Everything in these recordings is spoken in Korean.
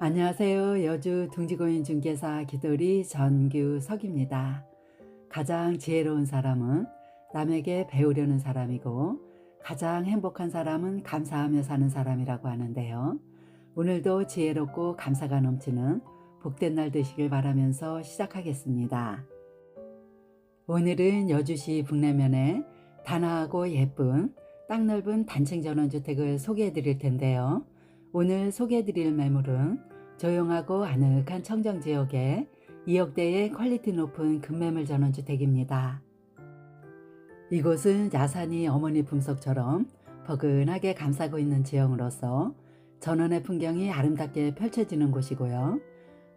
안녕하세요. 여주 둥지고인 중개사 기돌이 전규석입니다. 가장 지혜로운 사람은 남에게 배우려는 사람이고 가장 행복한 사람은 감사하며 사는 사람이라고 하는데요. 오늘도 지혜롭고 감사가 넘치는 복된 날 되시길 바라면서 시작하겠습니다. 오늘은 여주시 북내면에 단아하고 예쁜 땅 넓은 단층 전원주택을 소개해 드릴 텐데요. 오늘 소개해 드릴 매물은 조용하고 아늑한 청정 지역의 2억대의 퀄리티 높은 급매물 전원주택입니다. 이곳은 야산이 어머니 품속처럼 버근하게 감싸고 있는 지형으로서 전원의 풍경이 아름답게 펼쳐지는 곳이고요.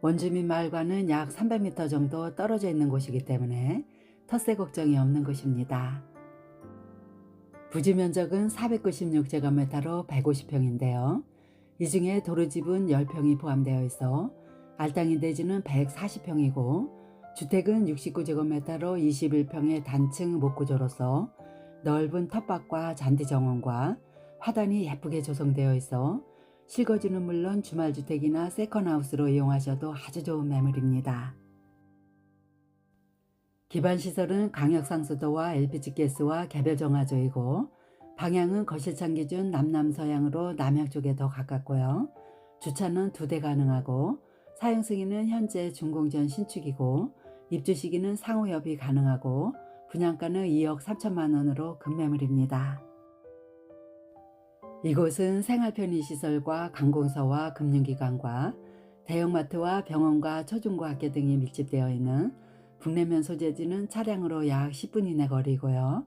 원주민 마을과는 약 300m 정도 떨어져 있는 곳이기 때문에 텃세 걱정이 없는 곳입니다. 부지 면적은 496제곱미터로 150평인데요. 이 중에 도로집은 10평이 포함되어 있어 알땅인 대지는 140평이고 주택은 69제곱미터로 21평의 단층 목구조로서 넓은 텃밭과 잔디 정원과 화단이 예쁘게 조성되어 있어 실거주는 물론 주말주택이나 세컨하우스로 이용하셔도 아주 좋은 매물입니다. 기반시설은 강력상수도와 LPG가스와 개별정화조이고 방향은 거실창 기준 남남서양으로 남양 쪽에 더 가깝고요. 주차는 두 대 가능하고 사용 승인은 현재 준공전 신축이고 입주 시기는 상호 협의 가능하고 분양가는 2억 3천만 원으로 급매물입니다. 이곳은 생활 편의시설과 관공서와 금융기관과 대형마트와 병원과 초중고 학교 등이 밀집되어 있는 북내면 소재지는 차량으로 약 10분 이내 거리고요.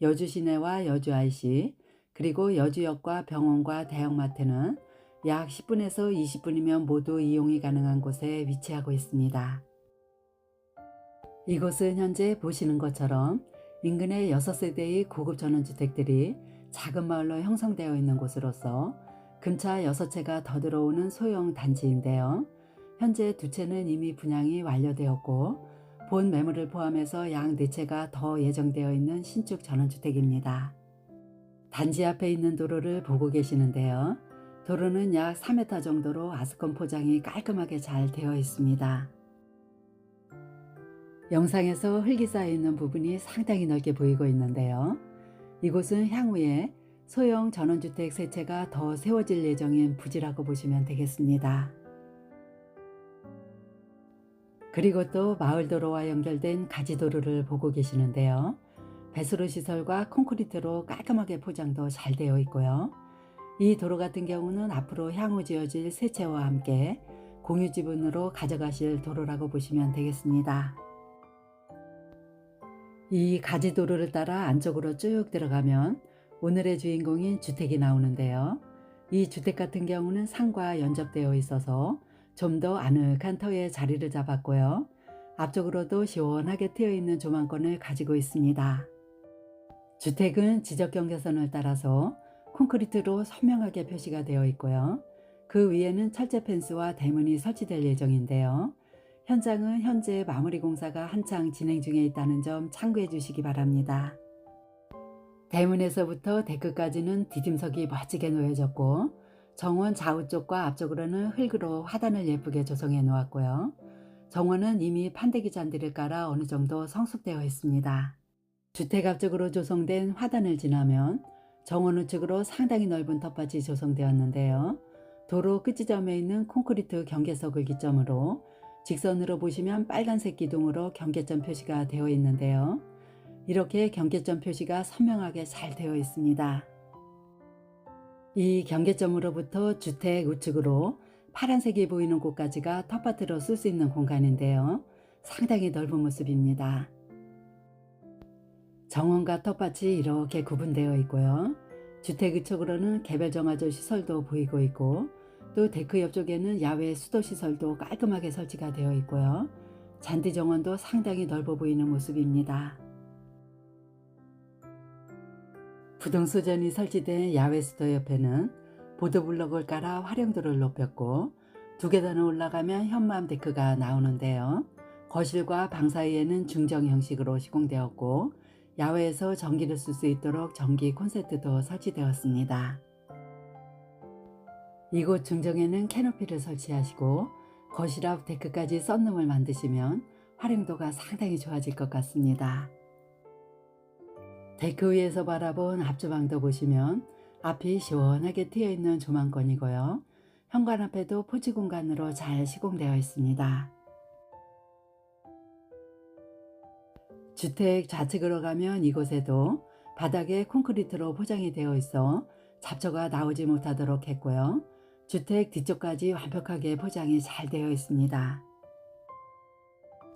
여주 시내와 여주 IC 그리고 여주역과 병원과 대형마트는 약 10분에서 20분이면 모두 이용이 가능한 곳에 위치하고 있습니다. 이곳은 현재 보시는 것처럼 인근의 6세대의 고급 전원주택들이 작은 마을로 형성되어 있는 곳으로서 근처 6채가 더 들어오는 소형 단지인데요. 현재 두 채는 이미 분양이 완료되었고 본 매물을 포함해서 양 4채가 더 예정되어 있는 신축 전원주택입니다. 단지 앞에 있는 도로를 보고 계시는데요. 도로는 약 3m 정도로 아스콘 포장이 깔끔하게 잘 되어 있습니다. 영상에서 흙이 쌓여 있는 부분이 상당히 넓게 보이고 있는데요. 이곳은 향후에 소형 전원주택 세 채가 더 세워질 예정인 부지라고 보시면 되겠습니다. 그리고 또 마을도로와 연결된 가지도로를 보고 계시는데요. 배수로 시설과 콘크리트로 깔끔하게 포장도 잘 되어 있고요. 이 도로 같은 경우는 앞으로 향후 지어질 세채와 함께 공유 지분으로 가져가실 도로라고 보시면 되겠습니다. 이 가지도로를 따라 안쪽으로 쭉 들어가면 오늘의 주인공인 주택이 나오는데요. 이 주택 같은 경우는 산과 연접되어 있어서 좀 더 아늑한 터에 자리를 잡았고요. 앞쪽으로도 시원하게 트여 있는 조망권을 가지고 있습니다. 주택은 지적 경계선을 따라서 콘크리트로 선명하게 표시가 되어 있고요. 그 위에는 철제 펜스와 대문이 설치될 예정인데요. 현장은 현재 마무리 공사가 한창 진행 중에 있다는 점 참고해 주시기 바랍니다. 대문에서부터 데크까지는 디딤석이 멋지게 놓여졌고 정원 좌우 쪽과 앞쪽으로는 흙으로 화단을 예쁘게 조성해 놓았고요. 정원은 이미 판대기 잔디를 깔아 어느 정도 성숙되어 있습니다. 주택 앞쪽으로 조성된 화단을 지나면 정원 우측으로 상당히 넓은 텃밭이 조성되었는데요. 도로 끝지점에 있는 콘크리트 경계석을 기점으로 직선으로 보시면 빨간색 기둥으로 경계점 표시가 되어 있는데요. 이렇게 경계점 표시가 선명하게 잘 되어 있습니다. 이 경계점으로부터 주택 우측으로 파란색이 보이는 곳까지가 텃밭으로 쓸 수 있는 공간인데요. 상당히 넓은 모습입니다. 정원과 텃밭이 이렇게 구분되어 있고요. 주택 우측으로는 개별 정화조 시설도 보이고 있고 또 데크 옆쪽에는 야외 수도 시설도 깔끔하게 설치가 되어 있고요. 잔디 정원도 상당히 넓어 보이는 모습입니다. 부동수전이 설치된 야외 수도 옆에는 보도블럭을 깔아 활용도를 높였고 두 계단을 올라가면 현무암 데크가 나오는데요. 거실과 방 사이에는 중정 형식으로 시공되었고 야외에서 전기를 쓸 수 있도록 전기 콘센트도 설치되었습니다. 이곳 중정에는 캐노피를 설치하시고 거실 앞 데크까지 썬룸을 만드시면 활용도가 상당히 좋아질 것 같습니다. 데크 위에서 바라본 앞주방도 보시면 앞이 시원하게 트여 있는 조망권이고요. 현관 앞에도 포지 공간으로 잘 시공되어 있습니다. 주택 좌측으로 가면 이곳에도 바닥에 콘크리트로 포장이 되어 있어 잡초가 나오지 못하도록 했고요. 주택 뒤쪽까지 완벽하게 포장이 잘 되어 있습니다.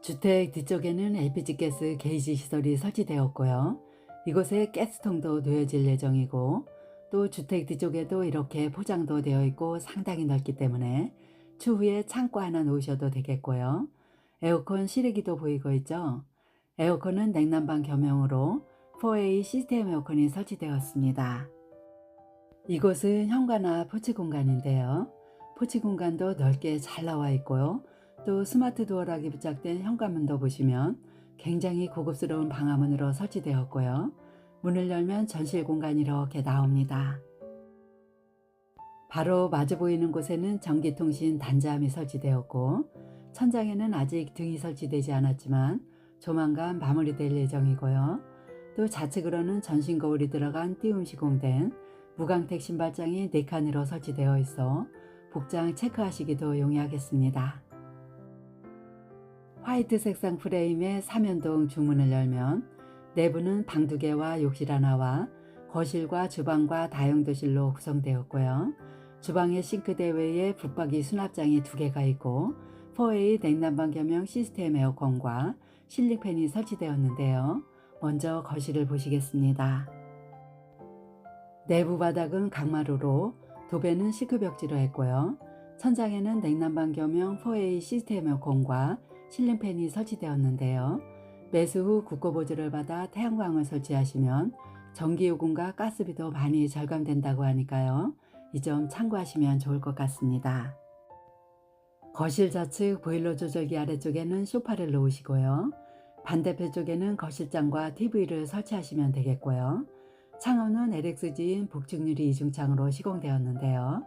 주택 뒤쪽에는 LPG 가스 게이지 시설이 설치되었고요. 이곳에 가스통도 놓여질 예정이고 또 주택 뒤쪽에도 이렇게 포장도 되어 있고 상당히 넓기 때문에 추후에 창고 하나 놓으셔도 되겠고요. 에어컨 실외기도 보이고 있죠. 에어컨은 냉난방 겸용으로 4A 시스템 에어컨이 설치되었습니다. 이곳은 현관 앞 포치 공간인데요. 포치 공간도 넓게 잘 나와 있고요. 또 스마트 도어락이 부착된 현관문도 보시면 굉장히 고급스러운 방화문으로 설치되었고요. 문을 열면 전실 공간이 이렇게 나옵니다. 바로 마주 보이는 곳에는 전기통신 단자함이 설치되었고 천장에는 아직 등이 설치되지 않았지만 조만간 마무리될 예정이고요. 또 좌측으로는 전신 거울이 들어간 띄움 시공된 무광택 신발장이 4칸으로 설치되어 있어 복장 체크하시기도 용이하겠습니다. 화이트 색상 프레임의 삼연동 중문을 열면 내부는 방 두 개와 욕실 하나와 거실과 주방과 다용도실로 구성되었고요. 주방의 싱크대 외에 붙박이 수납장이 두 개가 있고 4A 냉난방 겸용 시스템 에어컨과 실링팬이 설치되었는데요. 먼저 거실을 보시겠습니다. 내부 바닥은 강마루로 도배는 시크벽지로 했고요. 천장에는 냉난방 겸용 4A 시스템 에어컨과 실링팬이 설치되었는데요. 매수 후 국고 보조를 받아 태양광을 설치하시면 전기 요금과 가스비도 많이 절감된다고 하니까요. 이 점 참고하시면 좋을 것 같습니다. 거실 좌측 보일러 조절기 아래쪽에는 소파를 놓으시고요. 반대편 쪽에는 거실장과 TV를 설치하시면 되겠고요. 창호는 LXG인 복층유리 이중창으로 시공되었는데요.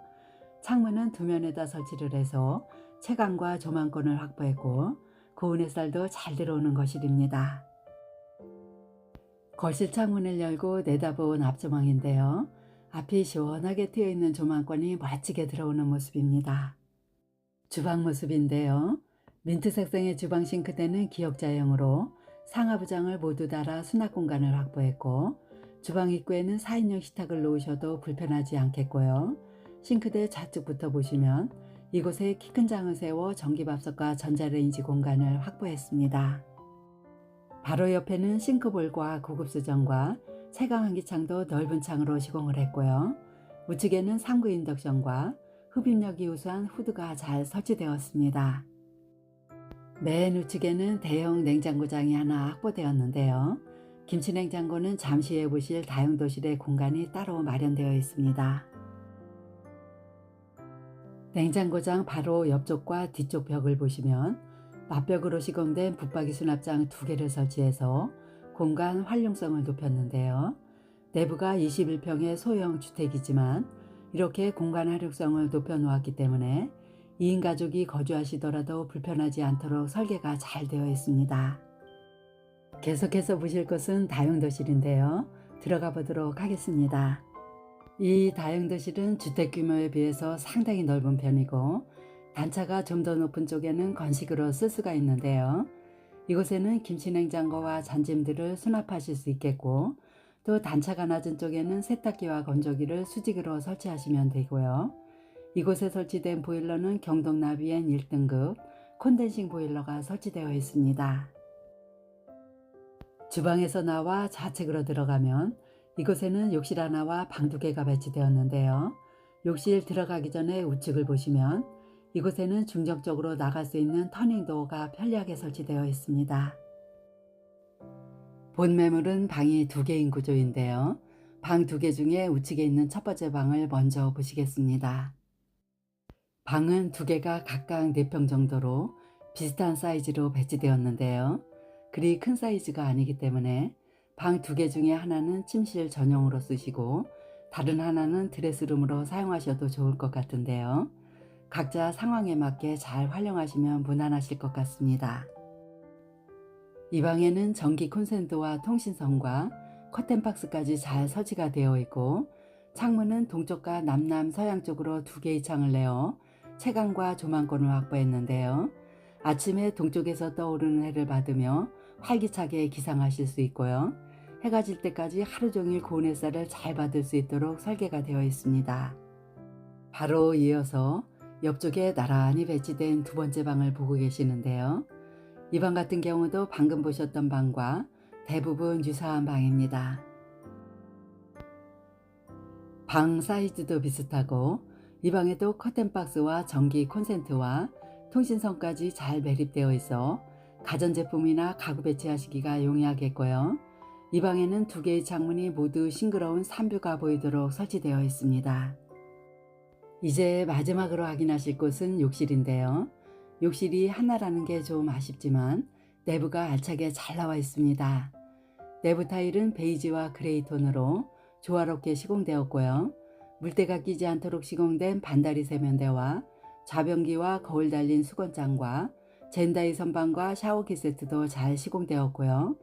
창문은 두 면에다 설치를 해서 채광과 조망권을 확보했고 고운 햇살도 잘 들어오는 거실입니다. 거실 창문을 열고 내다본 앞조망인데요. 앞이 시원하게 트여 있는 조망권이 멋지게 들어오는 모습입니다. 주방 모습인데요. 민트 색상의 주방 싱크대는 기역자형으로 상하부장을 모두 달아 수납 공간을 확보했고 주방 입구에는 4인용 식탁을 놓으셔도 불편하지 않겠고요. 싱크대 좌측부터 보시면 이곳에 키 큰 장을 세워 전기밥솥과 전자레인지 공간을 확보했습니다. 바로 옆에는 싱크볼과 구급수전과 채광환기창도 넓은 창으로 시공을 했고요. 우측에는 상부 인덕션과 흡입력이 우수한 후드가 잘 설치되었습니다. 맨 우측에는 대형 냉장고장이 하나 확보되었는데요. 김치냉장고는 잠시 후에 보실 다용도실의 공간이 따로 마련되어 있습니다. 냉장고장 바로 옆쪽과 뒤쪽 벽을 보시면 맞벽으로 시공된 붙박이 수납장 두 개를 설치해서 공간 활용성을 높였는데요. 내부가 21평의 소형 주택이지만 이렇게 공간 활용성을 높여 놓았기 때문에 2인 가족이 거주하시더라도 불편하지 않도록 설계가 잘 되어 있습니다. 계속해서 보실 것은 다용도실인데요. 들어가 보도록 하겠습니다. 이 다용도실은 주택 규모에 비해서 상당히 넓은 편이고 단차가 좀 더 높은 쪽에는 건식으로 쓸 수가 있는데요. 이곳에는 김치냉장고와 잔짐들을 수납하실 수 있겠고 또 단차가 낮은 쪽에는 세탁기와 건조기를 수직으로 설치하시면 되고요. 이곳에 설치된 보일러는 경동 나비엔 1등급 콘덴싱 보일러가 설치되어 있습니다. 주방에서 나와 좌측으로 들어가면 이곳에는 욕실 하나와 방 두 개가 배치되었는데요. 욕실 들어가기 전에 우측을 보시면 이곳에는 중정적으로 나갈 수 있는 터닝도어가 편리하게 설치되어 있습니다. 본 매물은 방이 두 개인 구조인데요. 방 두 개 중에 우측에 있는 첫 번째 방을 먼저 보시겠습니다. 방은 두 개가 각각 4평 정도로 비슷한 사이즈로 배치되었는데요. 그리 큰 사이즈가 아니기 때문에 방 두 개 중에 하나는 침실 전용으로 쓰시고 다른 하나는 드레스룸으로 사용하셔도 좋을 것 같은데요. 각자 상황에 맞게 잘 활용하시면 무난하실 것 같습니다. 이 방에는 전기 콘센트와 통신선과 커튼박스까지 잘 설치가 되어 있고 창문은 동쪽과 남남 서양 쪽으로 두 개의 창을 내어 채광과 조망권을 확보했는데요. 아침에 동쪽에서 떠오르는 해를 받으며 활기차게 기상하실 수 있고요. 해가 질 때까지 하루 종일 고운 햇살을 잘 받을 수 있도록 설계가 되어 있습니다. 바로 이어서 옆쪽에 나란히 배치된 두 번째 방을 보고 계시는데요. 이 방 같은 경우도 방금 보셨던 방과 대부분 유사한 방입니다. 방 사이즈도 비슷하고 이 방에도 커튼박스와 전기 콘센트와 통신선까지 잘 매립되어 있어 가전제품이나 가구 배치하시기가 용이하겠고요. 이 방에는 두 개의 창문이 모두 싱그러운 산뷰가 보이도록 설치되어 있습니다. 이제 마지막으로 확인하실 곳은 욕실인데요. 욕실이 하나라는 게 좀 아쉽지만 내부가 알차게 잘 나와 있습니다. 내부 타일은 베이지와 그레이 톤으로 조화롭게 시공되었고요. 물때가 끼지 않도록 시공된 반다리 세면대와 좌변기와 거울 달린 수건장과 젠다이 선반과 샤워기 세트도 잘 시공되었고요.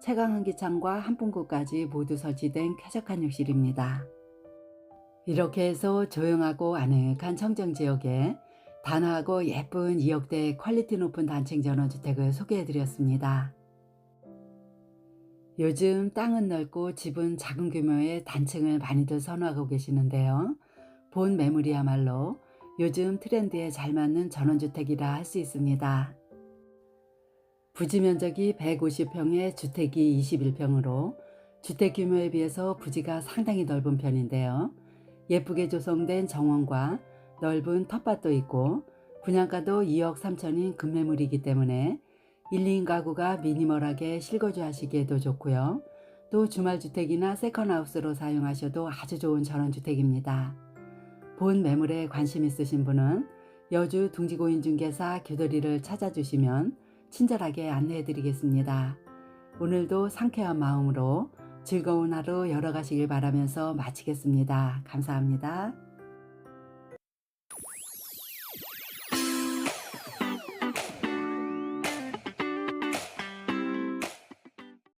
채광 환기창과 한풍구까지 모두 설치된 쾌적한 욕실입니다. 이렇게 해서 조용하고 아늑한 청정지역에 단아하고 예쁜 2억대 퀄리티 높은 단층 전원주택을 소개해드렸습니다. 요즘 땅은 넓고 집은 작은 규모의 단층을 많이들 선호하고 계시는데요. 본 매물이야말로 요즘 트렌드에 잘 맞는 전원주택이라 할 수 있습니다. 부지 면적이 150평에 주택이 21평으로 주택 규모에 비해서 부지가 상당히 넓은 편인데요. 예쁘게 조성된 정원과 넓은 텃밭도 있고 분양가도 2억 3천인 급매물이기 때문에 1, 2인 가구가 미니멀하게 실거주 하시기에도 좋고요. 또 주말주택이나 세컨하우스로 사용하셔도 아주 좋은 전원주택입니다. 본 매물에 관심 있으신 분은 여주 둥지고인중개사 교도리를 찾아주시면 친절하게 안내해 드리겠습니다. 오늘도 상쾌한 마음으로 즐거운 하루 열어가시길 바라면서 마치겠습니다. 감사합니다.